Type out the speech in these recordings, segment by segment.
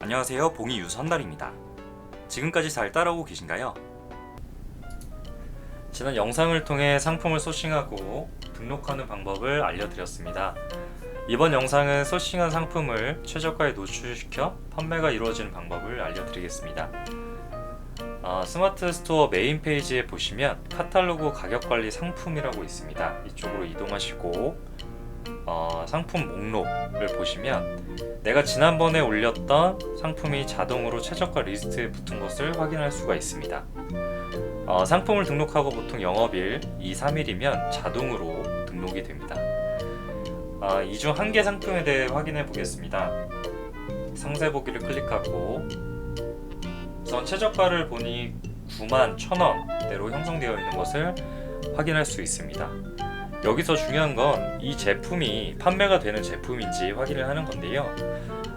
안녕하세요. 봉이 유수 한달입니다. 지금까지 잘 따라오고 계신가요? 지난 영상을 통해 상품을 소싱하고 등록하는 방법을 알려드렸습니다. 이번 영상은 소싱한 상품을 최저가에 노출시켜 판매가 이루어지는 방법을 알려드리겠습니다. 어, 스마트 스토어 메인 페이지에 보시면 카탈로그 가격 관리 상품이라고 있습니다. 이쪽으로 이동하시고 어, 상품 목록을 보시면 내가 지난번에 올렸던 상품이 자동으로 최저가 리스트에 붙은 것을 확인할 수가 있습니다. 어, 상품을 등록하고 보통 영업일 2, 3일이면 자동으로 등록이 됩니다. 어, 이중 한 개 상품에 대해 확인해 보겠습니다. 상세 보기를 클릭하고 우선 최저가를 보니 9만 1,000원대로 형성되어 있는 것을 확인할 수 있습니다. 여기서 중요한 건 이 제품이 판매가 되는 제품인지 확인을 하는 건데요.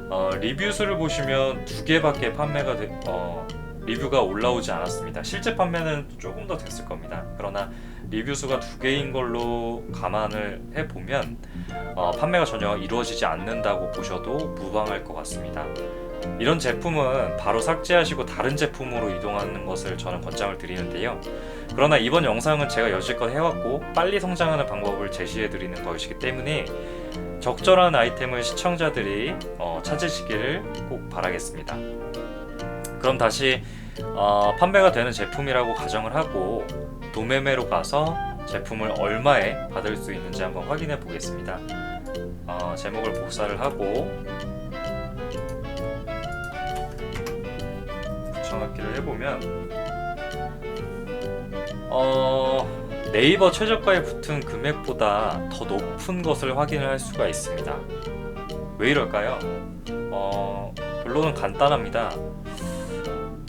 어, 리뷰 수를 보시면 두 개밖에 판매가 되, 어, 리뷰가 올라오지 않았습니다. 실제 판매는 조금 더 됐을 겁니다. 그러나 리뷰 수가 두 개인 걸로 감안을 해 보면 어, 판매가 전혀 이루어지지 않는다고 보셔도 무방할 것 같습니다. 이런 제품은 바로 삭제하시고 다른 제품으로 이동하는 것을 저는 권장을 드리는데요. 그러나 이번 영상은 제가 여지껏 해왔고 빨리 성장하는 방법을 제시해 드리는 것이기 때문에 적절한 아이템을 시청자들이 어, 찾으시기를 꼭 바라겠습니다. 그럼 다시 어, 판매가 되는 제품이라고 가정을 하고 도매매로 가서 제품을 얼마에 받을 수 있는지 한번 확인해 보겠습니다. 어, 제목을 복사를 하고 붙여넣기를 해보면 어, 네이버 최저가에 붙은 금액보다 더 높은 것을 확인을 할 수가 있습니다. 왜 이럴까요? 어, 결론은 간단합니다.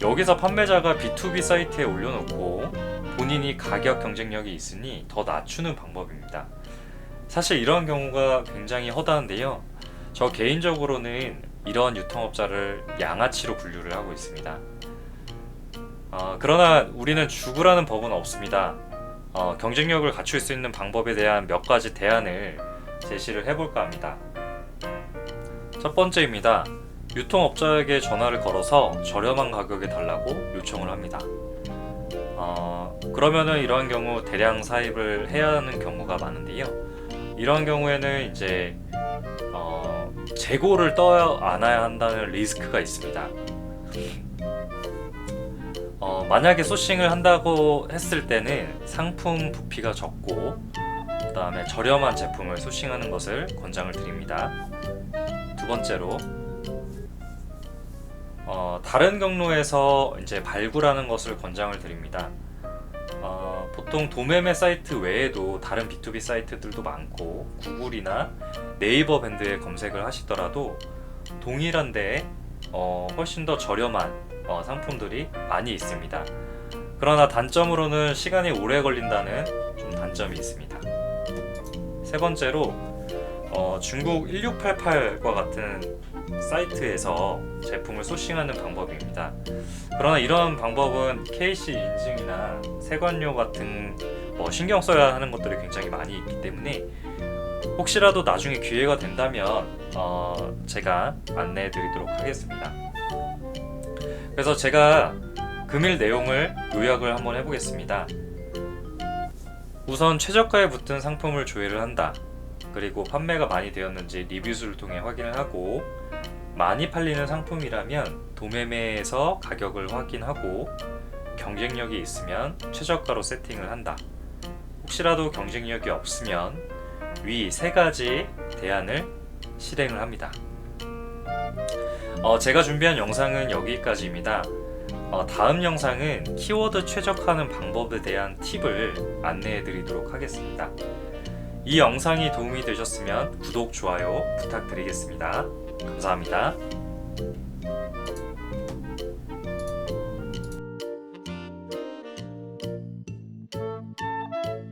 여기서 판매자가 B2B 사이트에 올려놓고 본인이 가격 경쟁력이 있으니 더 낮추는 방법입니다. 사실 이러한 경우가 굉장히 허다한데요. 저 개인적으로는 이러한 유통업자를 양아치로 분류를 하고 있습니다. 어, 그러나 우리는 죽으라는 법은 없습니다. 어, 경쟁력을 갖출 수 있는 방법에 대한 몇 가지 대안을 제시를 해볼까 합니다. 첫 번째입니다. 유통업자에게 전화를 걸어서 저렴한 가격에 달라고 요청을 합니다. 어, 그러면은 이러한 경우 대량 사입을 해야 하는 경우가 많은데요. 이러한 경우에는 이제 어, 재고를 떠 안아야 한다는 리스크가 있습니다. 어, 만약에 소싱을 한다고 했을 때는 상품 부피가 적고 그 다음에 저렴한 제품을 소싱하는 것을 권장을 드립니다. 두 번째로 어, 다른 경로에서 이제 발굴하는 것을 권장을 드립니다. 어, 보통 도매매 사이트 외에도 다른 B2B 사이트들도 많고 구글이나 네이버 밴드에 검색을 하시더라도 동일한데 어, 훨씬 더 저렴한 어, 상품들이 많이 있습니다. 그러나 단점으로는 시간이 오래 걸린다는 좀 단점이 있습니다. 세 번째로 어, 중국 1688과 같은 사이트에서 제품을 소싱하는 방법입니다. 그러나 이런 방법은 KC 인증이나 세관료 같은 뭐 신경 써야 하는 것들이 굉장히 많이 있기 때문에 혹시라도 나중에 기회가 된다면 어, 제가 안내해 드리도록 하겠습니다. 그래서 제가 금일 내용을 요약을 한번 해보겠습니다. 우선 최저가에 붙은 상품을 조회를 한다. 그리고 판매가 많이 되었는지 리뷰수를 통해 확인을 하고 많이 팔리는 상품이라면 도매매에서 가격을 확인하고 경쟁력이 있으면 최저가로 세팅을 한다. 혹시라도 경쟁력이 없으면 위 세 가지 대안을 실행을 합니다. 어, 제가 준비한 영상은 여기까지입니다. 어, 다음 영상은 키워드 최적화하는 방법에 대한 팁을 안내해 드리도록 하겠습니다. 이 영상이 도움이 되셨으면 구독, 좋아요 부탁드리겠습니다. 감사합니다.